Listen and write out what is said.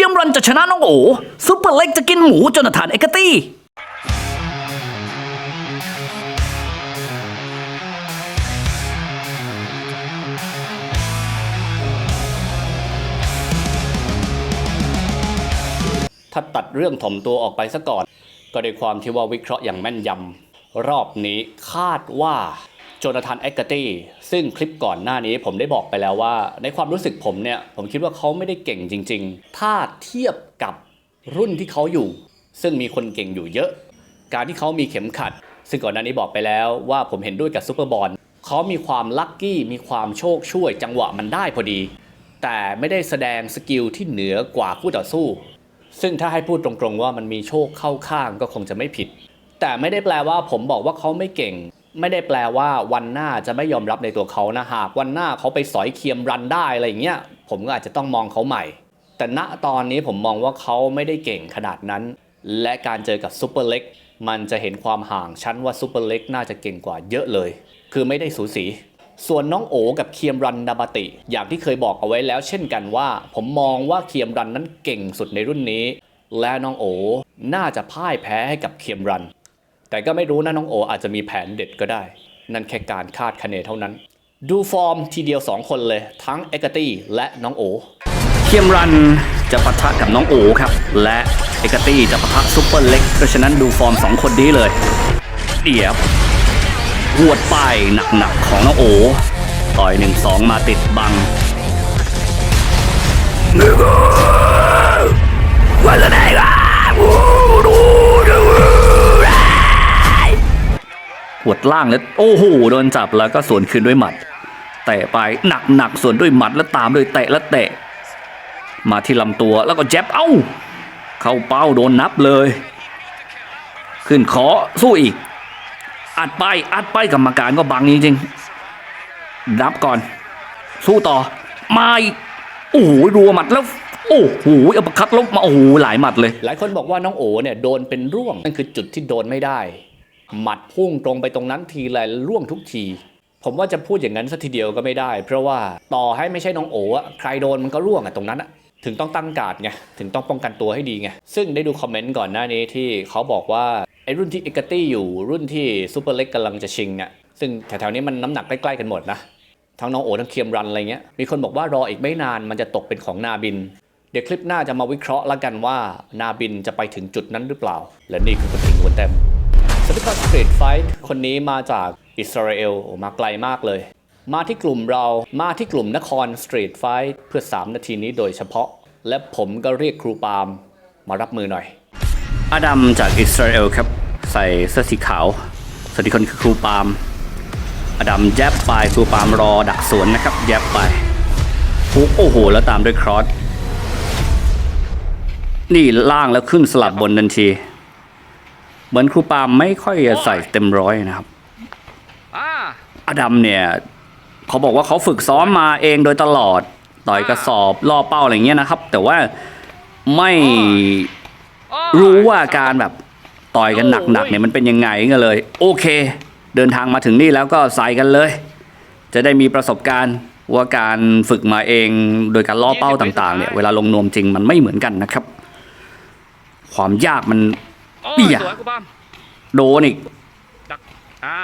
คียมรันจะชนะน้องโอซุปเปอร์เล็กจะกินหมูจนทานเอกตี้ถ้าตัดเรื่องถ่อมตัวออกไปซะก่อน ก็ด้วยความที่ว่าวิเคราะห์อย่างแม่นยำรอบนี้คาดว่า โจนาธานเอ็กเกตี้ ซึ่งคลิปก่อนหน้านี้ผมได้บอกไปแล้วว่า ในความรู้สึกผมเนี่ย ผมคิดว่าเขาไม่ได้เก่งจริง ๆ ถ้าเทียบกับรุ่นที่เขาอยู่ ซึ่งมีคนเก่งอยู่เยอะ การที่เขามีเข็มขัด ซึ่งก่อนหน้านี้บอกไปแล้วว่าผมเห็นด้วยกับซูเปอร์บอลเขามีความลัคกี้มีความโชคช่วยจังหวะมันได้พอดี แต่ไม่ได้แสดงสกิลที่เหนือกว่าคู่ต่อสู้ ซึ่งถ้าให้พูดตรงๆว่ามันมีโชคเข้าข้างก็คงจะไม่ผิด แต่ไม่ได้แปลว่าผมบอกว่าเขาไม่เก่ง ไม่ได้แปลว่าวันหน้าจะไม่ยอมรับในตัวเขานะหากวันหน้าเขาไปสอยเคียมรันได้อะไรอย่างเงี้ยผมก็อาจจะต้องมองเขาใหม่ แต่ณตอนนี้ผมมองว่าเขาไม่ได้เก่งขนาดนั้น และการเจอกับซูเปอร์เล็กมันจะเห็นความห่างชั้นว่าซูเปอร์เล็กน่าจะเก่งกว่าเยอะเลย คือไม่ได้สูสี ส่วนน้องโอกับเคียมรันดาบติ อย่างที่เคยบอกเอาไว้แล้ว เช่นกันว่า ผมมองว่าเคียมรันนั้นเก่งสุดในรุ่นนี้ และน้องโอ น่าจะพ่ายแพ้ให้กับเคียมรัน แต่ก็ไม่รู้นะน้องโออาจจะมีแผนเด็ดก็ได้ นั่นแค่การคาดคะเนเท่านั้น ดูฟอร์มทีเดียว 2 คนเลย ทั้งเอกตี้และน้องโอเคียมรันจะปะทะกับน้องโอครับ และเอกตี้จะปะทะซุปเปอร์เล็กเพราะฉะนั้นดูฟอร์ม 2 คนนี้เลยเดี๋ยวหวดไปหนักๆของน้องโอต่อยหนึ่งสองมาติดบังหว วดล่างแล้วโอ้โหโดนจับแล้วก็สวนคืนด้วยหมัดเตะไปหนักๆสวนด้วยหมัดแล้วตามด้วยเตะแล้วเตะ มาที่ลำตัวแล้วก็แจ็บเอ้า เข้าเป้าโดนนับเลย ขึ้นขอสู้อีก อัดไปอัดไปกรรมการก็บังจริงๆรับก่อน สู้ต่อมาอีกโอ้โหรัวหมัดแล้วโอ้โหอาประคัดลบมาโอ้โหหลายหมัดเลย หลายคนบอกว่าน้องโอเนี่ยโดนเป็นร่วงนั่นคือจุดที่โดนไม่ได้ หมัดพุ่งตรงไปตรงนั้นทีไรร่วงทุกที ผมว่าจะพูดอย่างนั้นสัทีเดียวก็ไม่ได้ เพราะว่าต่อให้ไม่ใช่น้องโออะใครโดนมันก็ร่วงอะตรงนั้นอะถึงต้องตั้งการ์ดไงถึงต้องป้องกันตัวให้ดีไงซึ่งได้ดูคอมเมนต์ก่อนหน้านี้ที่เขาบอกว่าไอ้รุ่นที่เอกตี้อยู่รุ่นที่ซูเปอร์เล็กกำลังจะชิงเนี่ยซึ่งแถวๆนี้มันน้ำหนักใกล้ๆกันหมดนะทั้งน้องโอทั้งเคียมรันอะไรเงี้ย มีคนบอกว่ารออีกไม่นานมันจะตกเป็นของนาบิน เดี๋ยวคลิปหน้าจะมาวิเคราะห์ละกันว่านาบินจะไปถึงจุดนั้นหรือเปล่า และนี่คือกระทิงหัวเต็ม สปิคอสตรีทไฟท์คนนี้มาจากอิสราเอลมาไกลมากเลย มาที่กลุ่มเรามาที่กลุ่มนครสตรีทไฟท์เพื่อ 3 นาทีนี้โดยเฉพาะ และผมก็เรียกครูปาล์มมารับมือหน่อย อดัมจากอิสราเอลครับ ใส่เสื้อสีขาวสวัสดีคนคือครูปาล์มอดัมแยบไปครูปาล์มรอดักสวนนะครับแยบไปฟุกโอ้โห แล้วตามด้วยครอสนี่ล่างแล้วขึ้นสลับบนทันที เหมือนครูปามไม่ค่อยจะใส่เต็มร้อยนะครับอดัมเนี่ยเขาบอกว่าเขาฝึกซ้อมมาเองโดยตลอดต่อยกระสอบล่อเป้าอะไรเงี้ยนะครับ แต่ว่าไม่รู้ว่าการแบบต่อยกันหนักๆเนี่ยมันเป็นยังไงก็เลย โอเค เดินทางมาถึงนี่แล้วก็ใส่กันเลย จะได้มีประสบการณ์ว่าการฝึกมาเองโดยการล่อเป้าต่าง ๆ เนี่ยเวลาลงนวมจริงมันไม่เหมือนกันนะครับ ความยากมัน เปี่ยยสวยกูบ้ามโดนอีกดักอ่า